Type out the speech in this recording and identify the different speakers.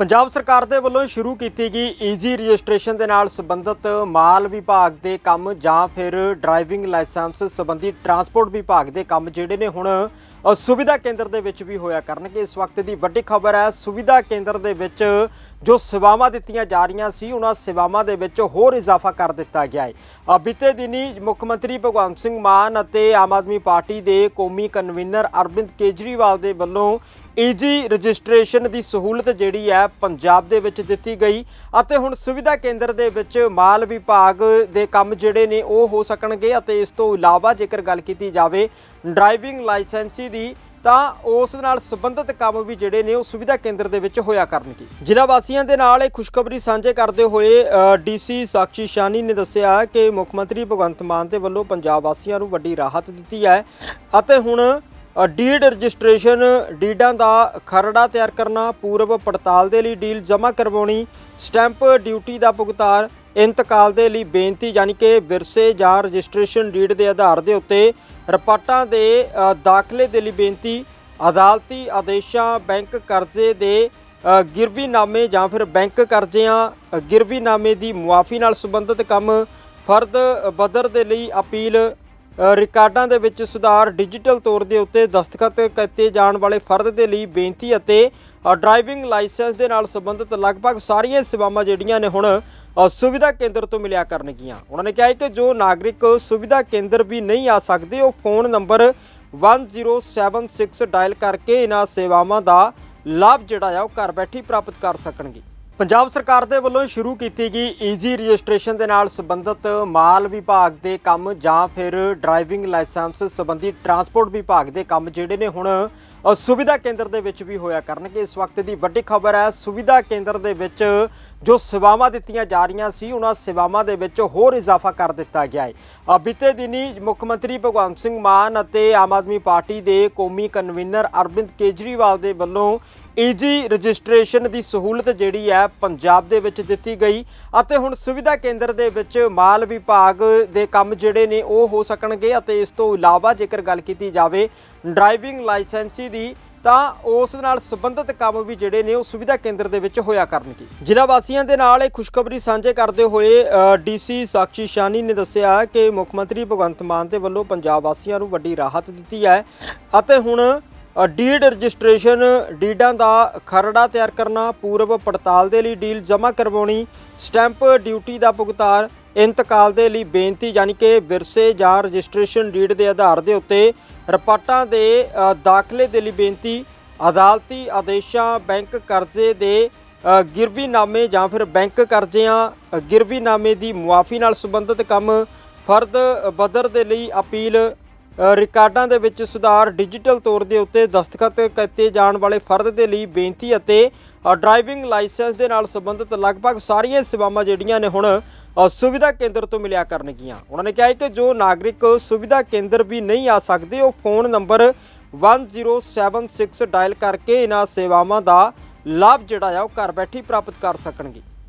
Speaker 1: ਪੰਜਾਬ ਸਰਕਾਰ ਦੇ ਵੱਲੋਂ ਸ਼ੁਰੂ ਕੀਤੀ ਗਈ ਈਜੀ ਰਜਿਸਟ੍ਰੇਸ਼ਨ ਦੇ ਨਾਲ ਸੰਬੰਧਿਤ ਮਾਲ ਵਿਭਾਗ ਦੇ ਕੰਮ ਜਾਂ ਫਿਰ ਡਰਾਈਵਿੰਗ ਲਾਇਸੈਂਸ ਸੰਬੰਧੀ ਟਰਾਂਸਪੋਰਟ ਵਿਭਾਗ ਦੇ ਕੰਮ ਜਿਹੜੇ ਨੇ ਹੁਣ ਸੁਵਿਧਾ ਕੇਂਦਰ ਦੇ ਵਿੱਚ ਵੀ ਹੋਇਆ ਕਰਨਗੇ। ਇਸ ਵਕਤ ਦੀ ਵੱਡੀ ਖਬਰ ਹੈ, ਸੁਵਿਧਾ ਕੇਂਦਰ ਦੇ ਵਿੱਚ ਜੋ ਸੇਵਾਵਾਂ ਦਿੱਤੀਆਂ ਜਾ ਰਹੀਆਂ ਸੀ, ਉਹਨਾਂ ਸੇਵਾਵਾਂ ਦੇ ਵਿੱਚ ਹੋਰ ਇਜ਼ਾਫਾ ਕਰ ਦਿੱਤਾ ਗਿਆ ਹੈ। ਬੀਤੇ ਦਿਨੀ ਮੁੱਖ ਮੰਤਰੀ ਭਗਵੰਤ ਸਿੰਘ ਮਾਨ ਅਤੇ ਆਮ ਆਦਮੀ ਪਾਰਟੀ ਦੇ ਕੌਮੀ ਕਨਵੀਨਰ ਅਰਵਿੰਦ ਕੇਜਰੀਵਾਲ ਦੇ ਵੱਲੋਂ ਈਜੀ ਰਜਿਸਟ੍ਰੇਸ਼ਨ ਦੀ ਸਹੂਲਤ ਜਿਹੜੀ ਹੈ ਪੰਜਾਬ ਦੇ ਵਿੱਚ ਦਿੱਤੀ ਗਈ ਅਤੇ ਹੁਣ ਸੁਵਿਧਾ ਕੇਂਦਰ ਦੇ ਵਿੱਚ ਮਾਲ ਵਿਭਾਗ ਦੇ ਕੰਮ ਜਿਹੜੇ ਨੇ ਉਹ ਹੋ ਸਕਣਗੇ ਅਤੇ ਇਸ ਤੋਂ ਇਲਾਵਾ ਜੇਕਰ ਗੱਲ ਕੀਤੀ ਜਾਵੇ ਡਰਾਈਵਿੰਗ ਲਾਇਸੈਂਸੀ ਦੀ, ਤਾਂ ਉਸ ਨਾਲ ਸੰਬੰਧਿਤ ਕੰਮ ਵੀ ਜਿਹੜੇ ਨੇ ਉਹ ਸੁਵਿਧਾ ਕੇਂਦਰ ਦੇ ਵਿੱਚ ਹੋਇਆ ਕਰਨਗੇ। ਜ਼ਿਲ੍ਹਾ ਵਾਸੀਆਂ ਦੇ ਨਾਲ ਇਹ ਖੁਸ਼ਖਬਰੀ ਸਾਂਝੇ ਕਰਦੇ ਹੋਏ ਡੀਸੀ ਸਾਕਸ਼ੀ ਸ਼ਾਨੀ ਨੇ ਦੱਸਿਆ ਕਿ ਮੁੱਖ ਮੰਤਰੀ ਭਗਵੰਤ ਮਾਨ ਦੇ ਵੱਲੋਂ ਪੰਜਾਬ ਵਾਸੀਆਂ ਨੂੰ ਵੱਡੀ ਰਾਹਤ ਦਿੱਤੀ ਹੈ ਅਤੇ ਹੁਣ ਡੀਡ ਰਜਿਸਟ੍ਰੇਸ਼ਨ ਡੀਡਾਂ ਦਾ ਖਰੜਾ ਤਿਆਰ ਕਰਨਾ, ਪੂਰਵ ਪੜਤਾਲ ਦੇ ਲਈ ਡੀਲ ਜਮ੍ਹਾਂ ਕਰਵਾਉਣੀ, ਸਟੈਂਪ ਡਿਊਟੀ ਦਾ ਭੁਗਤਾਨ, ਇੰਤਕਾਲ ਦੇ ਲਈ ਬੇਨਤੀ ਯਾਨੀ ਕਿ ਵਿਰਸੇ ਜਾਂ ਰਜਿਸਟ੍ਰੇਸ਼ਨ ਡੀਡ ਦੇ ਆਧਾਰ ਦੇ ਉੱਤੇ ਰਿਪੋਰਟਾਂ ਦੇ ਦਾਖਲੇ ਦੇ ਲਈ ਬੇਨਤੀ, ਅਦਾਲਤੀ ਆਦੇਸ਼ਾਂ, ਬੈਂਕ ਕਰਜ਼ੇ ਦੇ ਗਿਰਵੀਨਾਮੇ ਜਾਂ ਫਿਰ ਬੈਂਕ ਕਰਜ਼ਿਆਂ ਗਿਰਵੀਨਾਮੇ ਦੀ ਮੁਆਫੀ ਨਾਲ ਸੰਬੰਧਿਤ ਕੰਮ, ਫਰਦ ਬਦਰ ਦੇ ਲਈ ਅਪੀਲ ਰਿਕਾਰਡਾਂ ਦੇ ਵਿੱਚ ਸੁਧਾਰ ਡਿਜੀਟਲ ਤੌਰ ਦੇ ਉੱਤੇ ਦਸਤਖਤ ਕੀਤੇ ਜਾਣ ਵਾਲੇ ਫਰਦ ਦੇ ਲਈ ਬੇਨਤੀ ਅਤੇ ਡਰਾਈਵਿੰਗ ਲਾਇਸੈਂਸ ਦੇ ਨਾਲ ਸੰਬੰਧਿਤ ਲਗਭਗ ਸਾਰੀਆਂ ਸੇਵਾਵਾਂ ਜਿਹੜੀਆਂ ਨੇ ਹੁਣ ਸੁਵਿਧਾ ਕੇਂਦਰ ਤੋਂ ਮਿਲਿਆ ਕਰਨਗੀਆਂ। ਉਹਨਾਂ ਨੇ ਕਿਹਾ ਹੈ ਕਿ ਜੋ ਨਾਗਰਿਕ ਸੁਵਿਧਾ ਕੇਂਦਰ ਵੀ ਨਹੀਂ ਆ ਸਕਦੇ, ਉਹ ਫੋਨ ਨੰਬਰ 1076 ਡਾਇਲ ਕਰਕੇ ਇਹਨਾਂ ਸੇਵਾਵਾਂ ਦਾ ਲਾਭ ਜਿਹੜਾ ਆ ਉਹ ਘਰ ਬੈਠੀ ਪ੍ਰਾਪਤ ਕਰ ਸਕਣਗੇ। ਪੰਜਾਬ ਸਰਕਾਰ ਦੇ ਵੱਲੋਂ ਸ਼ੁਰੂ ਕੀਤੀ ਗਈ ਈਜੀ ਰਜਿਸਟ੍ਰੇਸ਼ਨ ਦੇ ਨਾਲ ਸੰਬੰਧਿਤ ਮਾਲ ਵਿਭਾਗ ਦੇ ਕੰਮ ਜਾਂ ਫਿਰ ਡਰਾਈਵਿੰਗ ਲਾਇਸੈਂਸ ਸੰਬੰਧੀ ਟਰਾਂਸਪੋਰਟ ਵਿਭਾਗ ਦੇ ਕੰਮ ਜਿਹੜੇ ਨੇ ਹੁਣ ਸੁਵਿਧਾ ਕੇਂਦਰ ਦੇ ਵਿੱਚ ਵੀ ਹੋਇਆ ਕਰਨਗੇ। ਇਸ ਵਕਤ ਦੀ ਵੱਡੀ ਖਬਰ ਹੈ, ਸੁਵਿਧਾ ਕੇਂਦਰ ਦੇ ਵਿੱਚ ਜੋ ਸੇਵਾਵਾਂ ਦਿੱਤੀਆਂ ਜਾ ਰਹੀਆਂ ਸੀ, ਉਹਨਾਂ ਸੇਵਾਵਾਂ ਦੇ ਵਿੱਚ ਹੋਰ ਇਜ਼ਾਫਾ ਕਰ ਦਿੱਤਾ ਗਿਆ ਹੈ। ਬੀਤੇ ਦਿਨੀ ਮੁੱਖ ਮੰਤਰੀ ਭਗਵੰਤ ਸਿੰਘ ਮਾਨ ਅਤੇ ਆਮ ਆਦਮੀ ਪਾਰਟੀ ਦੇ ਕੌਮੀ ਕਨਵੀਨਰ ਅਰਵਿੰਦ ਕੇਜਰੀਵਾਲ ਦੇ ਵੱਲੋਂ ਈਜੀ ਰਜਿਸਟ੍ਰੇਸ਼ਨ ਦੀ ਸਹੂਲਤ ਜਿਹੜੀ ਹੈ ਪੰਜਾਬ ਦੇ ਵਿੱਚ ਦਿੱਤੀ ਗਈ ਅਤੇ ਹੁਣ ਸੁਵਿਧਾ ਕੇਂਦਰ ਦੇ ਵਿੱਚ ਮਾਲ ਵਿਭਾਗ ਦੇ ਕੰਮ ਜਿਹੜੇ ਨੇ ਉਹ ਹੋ ਸਕਣਗੇ ਅਤੇ ਇਸ ਤੋਂ ਇਲਾਵਾ ਜੇਕਰ ਗੱਲ ਕੀਤੀ ਜਾਵੇ ਡਰਾਈਵਿੰਗ ਲਾਇਸੈਂਸੀ ਦੀ, ਤਾਂ ਉਸ ਨਾਲ ਸੰਬੰਧਿਤ ਕੰਮ ਵੀ ਜਿਹੜੇ ਨੇ ਉਹ ਸੁਵਿਧਾ ਕੇਂਦਰ ਦੇ ਵਿੱਚ ਹੋਇਆ ਕਰਨਗੇ। ਜ਼ਿਲ੍ਹਾ ਵਾਸੀਆਂ ਦੇ ਨਾਲ ਇਹ ਖੁਸ਼ਖਬਰੀ ਸਾਂਝੇ ਕਰਦੇ ਹੋਏ ਡੀਸੀ ਸਾਕਸ਼ੀ ਸ਼ਾਨੀ ਨੇ ਦੱਸਿਆ ਕਿ ਮੁੱਖ ਮੰਤਰੀ ਭਗਵੰਤ ਮਾਨ ਦੇ ਵੱਲੋਂ ਪੰਜਾਬ ਵਾਸੀਆਂ ਨੂੰ ਵੱਡੀ ਰਾਹਤ ਦਿੱਤੀ ਹੈ ਅਤੇ ਹੁਣ ਡੀਡ ਰਜਿਸਟ੍ਰੇਸ਼ਨ ਡੀਡਾਂ ਦਾ ਖਰੜਾ ਤਿਆਰ ਕਰਨਾ, ਪੂਰਵ ਪੜਤਾਲ ਦੇ ਲਈ ਡੀਲ ਜਮ੍ਹਾਂ ਕਰਵਾਉਣੀ, ਸਟੈਂਪ ਡਿਊਟੀ ਦਾ ਭੁਗਤਾਨ, ਇੰਤਕਾਲ ਦੇ ਲਈ ਬੇਨਤੀ ਯਾਨੀ ਕਿ ਵਿਰਸੇ ਜਾਂ ਰਜਿਸਟ੍ਰੇਸ਼ਨ ਡੀਡ ਦੇ ਆਧਾਰ ਦੇ ਉੱਤੇ ਰਿਪੋਰਟਾਂ ਦੇ ਦਾਖਲੇ ਦੇ ਲਈ ਬੇਨਤੀ, ਅਦਾਲਤੀ ਆਦੇਸ਼ਾਂ, ਬੈਂਕ ਕਰਜ਼ੇ ਦੇ ਗਿਰਵੀਨਾਮੇ ਜਾਂ ਫਿਰ ਬੈਂਕ ਕਰਜ਼ਿਆਂ ਗਿਰਵੀਨਾਮੇ ਦੀ ਮੁਆਫੀ ਨਾਲ ਸੰਬੰਧਿਤ ਕੰਮ, ਫਰਦ ਬਦਰ ਦੇ ਲਈ ਅਪੀਲ ਰਿਕਾਰਡਾਂ ਦੇ ਵਿੱਚ ਸੁਧਾਰ ਡਿਜੀਟਲ ਤੌਰ ਦੇ ਉੱਤੇ ਦਸਤਖਤ ਕੀਤੇ ਜਾਣ ਵਾਲੇ ਫਰਦ ਦੇ ਲਈ ਬੇਨਤੀ ਅਤੇ ਡਰਾਈਵਿੰਗ ਲਾਇਸੈਂਸ ਦੇ ਨਾਲ ਸੰਬੰਧਿਤ ਲਗਭਗ ਸਾਰੀਆਂ ਸੇਵਾਵਾਂ ਜਿਹੜੀਆਂ ਨੇ ਹੁਣ ਸੁਵਿਧਾ ਕੇਂਦਰ ਤੋਂ ਮਿਲਿਆ ਕਰਨਗੀਆਂ। ਉਹਨਾਂ ਨੇ ਕਿਹਾ ਕਿ ਜੋ ਨਾਗਰਿਕ ਸੁਵਿਧਾ ਕੇਂਦਰ ਵੀ ਨਹੀਂ ਆ ਸਕਦੇ, ਉਹ ਫੋਨ ਨੰਬਰ 1076 ਡਾਇਲ ਕਰਕੇ ਇਹਨਾਂ ਸੇਵਾਵਾਂ ਦਾ ਲਾਭ ਜਿਹੜਾ ਆ ਉਹ ਘਰ ਬੈਠੀ ਪ੍ਰਾਪਤ ਕਰ ਸਕਣਗੇ।